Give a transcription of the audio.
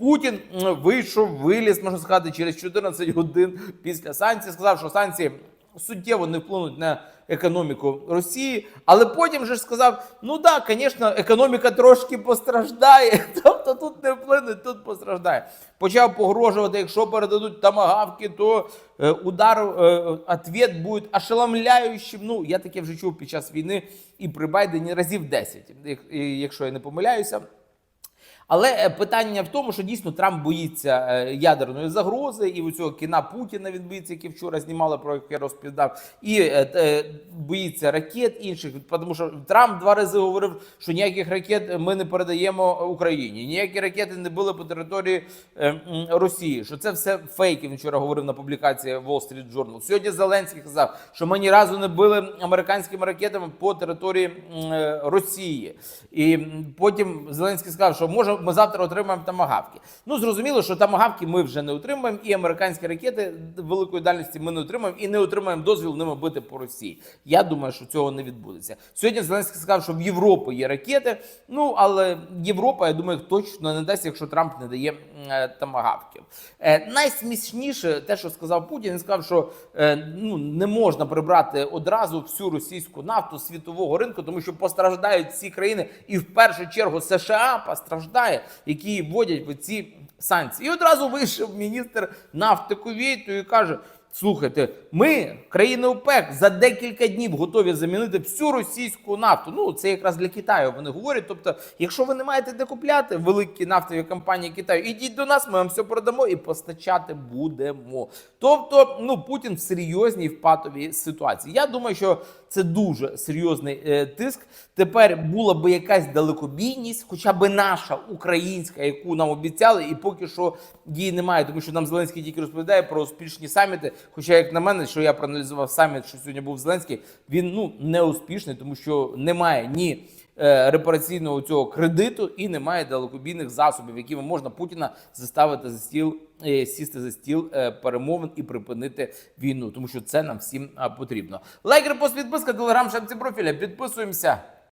Путін вийшов, виліз, можна сказати, через 14 годин після санкцій. Сказав, що санкції суттєво не вплинуть на економіку Росії, але потім же сказав: ну так, звісно, економіка трошки постраждає. Тобто тут не вплине, тут постраждає. Почав погрожувати, якщо передадуть тамагавки, то е, удар, е, буде ошеломляючим. Ну, я таке вже чув під час війни і при Байдені разів 10, якщо я не помиляюся. Але е, питання в тому, що дійсно Трамп боїться е, ядерної загрози, і у цього кіна Путіна він боїться, який вчора знімали, про яке розповідав, і е, боїться ракет інших, тому що Трамп два рази говорив, що ніяких ракет ми не передаємо Україні, ніякі ракети не були по території Росії. Що це все фейки. Він вчора говорив на публікації Wall Street Journal. Сьогодні Зеленський казав, що ми ні разу не били американськими ракетами по території Росії. І потім Зеленський сказав, що може ми завтра отримаємо тамагавки. Ну зрозуміло, що тамагавки ми вже не отримаємо, і американські ракети великої дальності ми не отримаємо і не отримаємо дозвіл ними бити по Росії. Я думаю, що цього не відбудеться. Сьогодні Зеленський сказав, що в Європі є ракети. Ну але Європа, я думаю, точно не дасть, якщо Трамп не дає е, тамагавків. Е, найсмішніше те, що сказав Путін, він сказав, що е, ну не можна прибрати одразу всю російську нафту світового ринку, тому що постраждають всі країни, і в першу чергу США постраждає, які вводять ці санкції. І одразу вийшов міністр нафти Кувейту і каже. Слухайте, ми, країни ОПЕК, за декілька днів готові замінити всю російську нафту. Ну це якраз для Китаю. Вони говорять. Тобто, якщо ви не маєте де купляти великі нафтові компанії Китаю, ідіть до нас, ми вам все продамо і постачати будемо. Тобто, ну Путін в серйозній впатовій ситуації. Я думаю, що це дуже серйозний е, тиск. Тепер була би якась далекобійність, хоча б наша українська, яку нам обіцяли, і поки що її немає, тому що нам Зеленський тільки розповідає про успішні саміти. Хоча, як на мене, що я проаналізував саміт, що сьогодні був Зеленський, він ну не успішний, тому що немає ні репараційного цього кредиту і немає далекобійних засобів, якими можна Путіна заставити за стіл е, сісти за стіл е, перемовин і припинити війну, тому що це нам всім потрібно. Лайк, репост, підписка, телеграм, шапці профіля. Підписуємося.